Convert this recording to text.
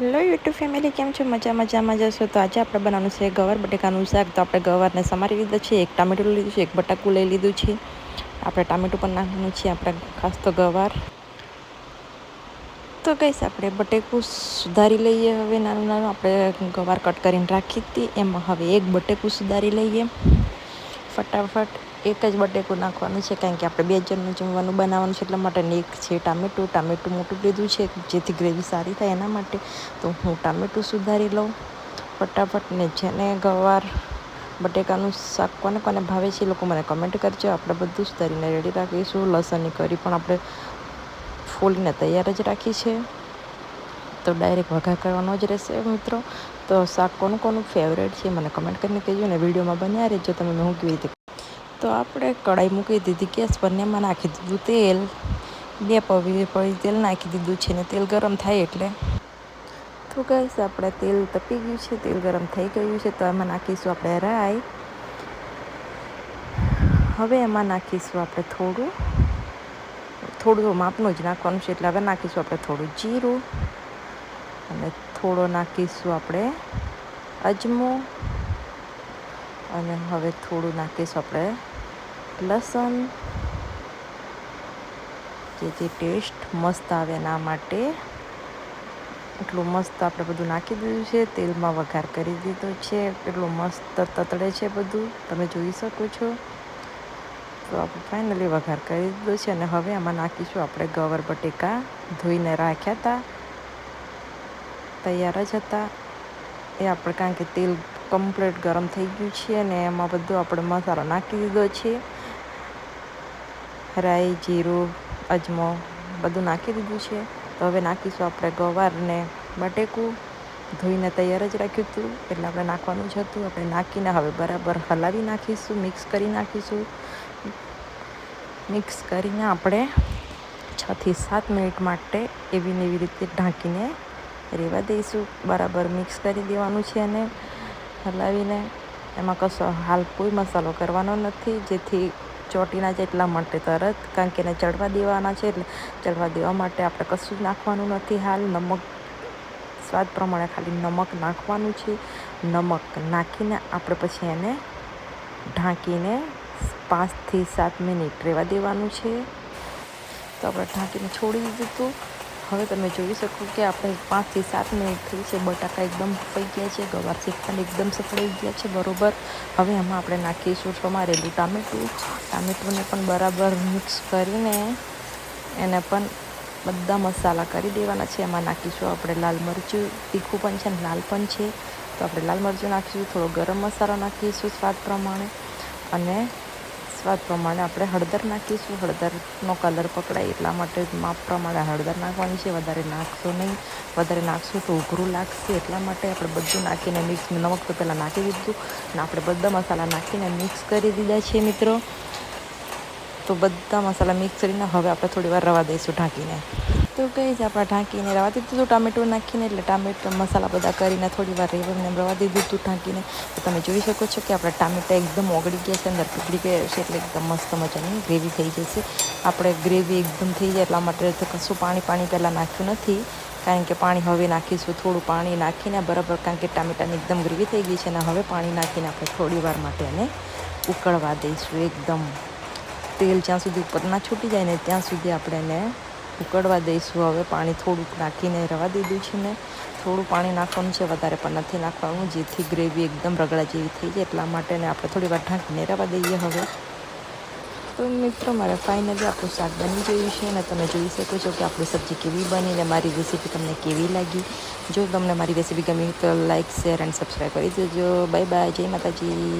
Hello YouTube family, કેમ છો? મજા મજામાં જશો તો આજે આપણે બનાવવાનું છે ગવાર બટેકાનું શાક. તો આપણે ગવારને સમારી લીધા છે, એક ટામેટું લીધું છે, એક બટાકું લઈ લીધું છે. આપણે ટામેટું પણ નાખવાનું છે, આપણે ખાસ તો ગવાર. તો કહીશ આપણે બટેકું સુધારી લઈએ. હવે નાનું નાનું આપણે ગવાર કટ કરીને રાખી હતી. એમાં હવે એક બટેકું સુધારી લઈએ. ફટાફટ. એક જ બટેકું નાખવાનું છે કારણ કે આપણે બે જણનું જમવાનું બનાવવાનું છે, એટલા માટે એક છે ટામેટું. ટામેટું મોટું લીધું છે, જેથી ગ્રેવી સારી થાય એના માટે. તો હું ટામેટું સુધારી લઉં ફટાફટ ને જેને ગવાર બટેકાનું શાક કોને કોને ભાવે છે એ લોકો મને કમેન્ટ કરજો. આપણે બધું સુધારીને રેડી રાખીશું. લસણની કરી પણ આપણે ફૂલીને તૈયાર જ રાખી છે. તો ડાયરેક્ટ વઘાર કરવાનો જ રહેશે મિત્રો. તો શાક કોનું કોનું ફેવરેટ છે મને કમેન્ટ કરીને કહેજો ને વિડીયોમાં બન્યા રહેજો. તમે હું કેવી રીતે તો આપણે કઢાઈ મૂકી દીધી. ગેસ પર એમાં નાખી દીધું તેલ. બે પવી પડી તેલ નાખી દીધું છે ને તેલ ગરમ થાય એટલે. તો ગઈશ આપણે તેલ તપી ગયું છે. તેલ ગરમ થઈ ગયું છે તો એમાં નાખીશું આપણે રાઈ. હવે એમાં નાખીશું આપણે થોડું. થોડું માપનું જ નાખવાનું છે એટલે હવે નાખીશું આપણે થોડું જીરું. અને થોડો નાખીશું આપણે અજમો. અને હવે થોડું નાખીશું આપણે લસણ. જેથી ટેસ્ટ મસ્ત આવે એના માટે. એટલું મસ્ત આપણે બધું નાખી દીધું છે. તેલમાં વઘાર કરી દીધો છે. એટલું મસ્ત તતડે છે બધું. તમે જોઈ શકો છો. તો આપણે ફાઇનલી વઘાર કરી દીધો છે અને હવે આમાં નાખીશું આપણે ગવર બટેકા ધોઈને રાખ્યા હતા. તૈયાર જ હતા. એ આપણે કારણ કે તેલ કમ્પ્લીટ ગરમ થઈ ગયું છે અને એમાં બધું આપણે મસાલો નાખી દીધો છે. રાઈ, જીરું, અજમો બધું નાખી દીધું છે. તો હવે નાખીશું આપણે ગવારને બટેકું. ધોઈને તૈયાર જ રાખ્યું હતું, એટલે આપણે નાખવાનું જ હતું. આપણે નાખીને હવે બરાબર હલાવી નાખીશું, મિક્સ કરી નાખીશું. મિક્સ કરીને આપણે છથી સાત મિનિટ માટે એવી ને એવી રીતે ઢાંકીને રહેવા દઈશું. બરાબર મિક્સ કરી દેવાનું છે અને હલાવીને. એમાં કશો હાલ કોઈ મસાલો કરવાનો નથી, જેથી ચોટીના જાય એટલા માટે તરત, કારણ કે એને ચડવા દેવાના છે એટલે ચડવા દેવા માટે આપણે કશું જ નાખવાનું નથી હાલ. નમક, સ્વાદ પ્રમાણે ખાલી નમક નાખવાનું છે. નમક નાખીને આપણે પછી એને ઢાંકીને પાંચથી સાત મિનિટ રહેવા દેવાનું છે. તો આપણે ઢાંકીને છોડી દીધું. હવે તમે જોઈ શકો કે આપણે પાંચથી સાત મિનિટ થઈ છે. બટાકા એકદમ પઈ ગયા છે. ગવાર પણ એકદમ સફળાઈ ગયા છે. બરાબર. હવે એમાં આપણે નાખીશું સમારેલું ટામેટું. ટામેટુંને પણ બરાબર મિક્સ કરીને એને પણ બધા મસાલા કરી દેવાના છે. એમાં નાખીશું આપણે લાલ મરચું. તીખું પણ છે લાલ પણ છે. તો આપણે લાલ મરચું નાખીશું. થોડો ગરમ મસાલો નાખીશું સ્વાદ પ્રમાણે. અને સ્વાદ પ્રમાણે આપણે હળદર નાખીશું. હળદરનો કલર પકડાય એટલા માટે માપ પ્રમાણે હળદર નાખવાની છે. વધારે નાખશો નહીં. વધારે નાખશું તો ઉઘરું લાગશે. એટલા માટે આપણે બધું નાખીને મિક્સ નમક તો પહેલાં નાખી દીધું. અને આપણે બધા મસાલા નાખીને મિક્સ કરી દીધા છે મિત્રો. તો બધા મસાલા મિક્સ કરીને હવે આપણે થોડી વાર રવા દઈશું ઢાંકીને. તો કહી જ આપણે ઢાંકીને રવા દીધું હતું ટામેટું નાખીને, એટલે ટામેટા મસાલા બધા કરીને થોડી વાર રેવરને રવા દીધું હતું ઢાંકીને. તો તમે જોઈ શકો છો કે આપણા ટામેટા એકદમ ઓગળી ગયા છે, અંદર પીગળી ગયા છે, એટલે એકદમ મસ્ત મજાની ગ્રેવી થઈ જશે આપણે ગ્રેવી એકદમ થઈ જાય એટલા માટે કશું પાણી પાણી પહેલાં નાખ્યું નથી, કારણ કે પાણી હવે નાખીશું, થોડું પાણી નાખીને બરાબર કારણ કે ટામેટાની એકદમ ગ્રેવી થઈ ગઈ છે અને હવે પાણી નાખીને આપણે થોડી વાર માટે એને ઉકળવા દઈશું એકદમ. તેલ જ્યાં સુધી ઉપર ના છૂટી જાય ને ત્યાં સુધી આપણે એને ઉકળવા દઈશું. હવે પાણી થોડુંક નાખીને રવા દીધું છે ને થોડું પાણી નાખવાનું છે, વધારે પણ નથી નાખવાનું, જેથી ગ્રેવી એકદમ રગડા જેવી થઈ જાય. એટલા માટે ને આપણે થોડી વાર ઢાંકીને રવા દઈએ હવે. તો મિત્રો, મારે ફાઇનલી આપણું શાક બની ગયું છે અને તમે જોઈ શકો છો કે આપણી સબ્જી કેવી બની ને મારી રેસીપી તમને કેવી લાગી. જો તમને મારી રેસીપી ગમી તો લાઇક શેર એન્ડ સબસ્ક્રાઈબ કરી દેજો. બાય બાય જય માતાજી.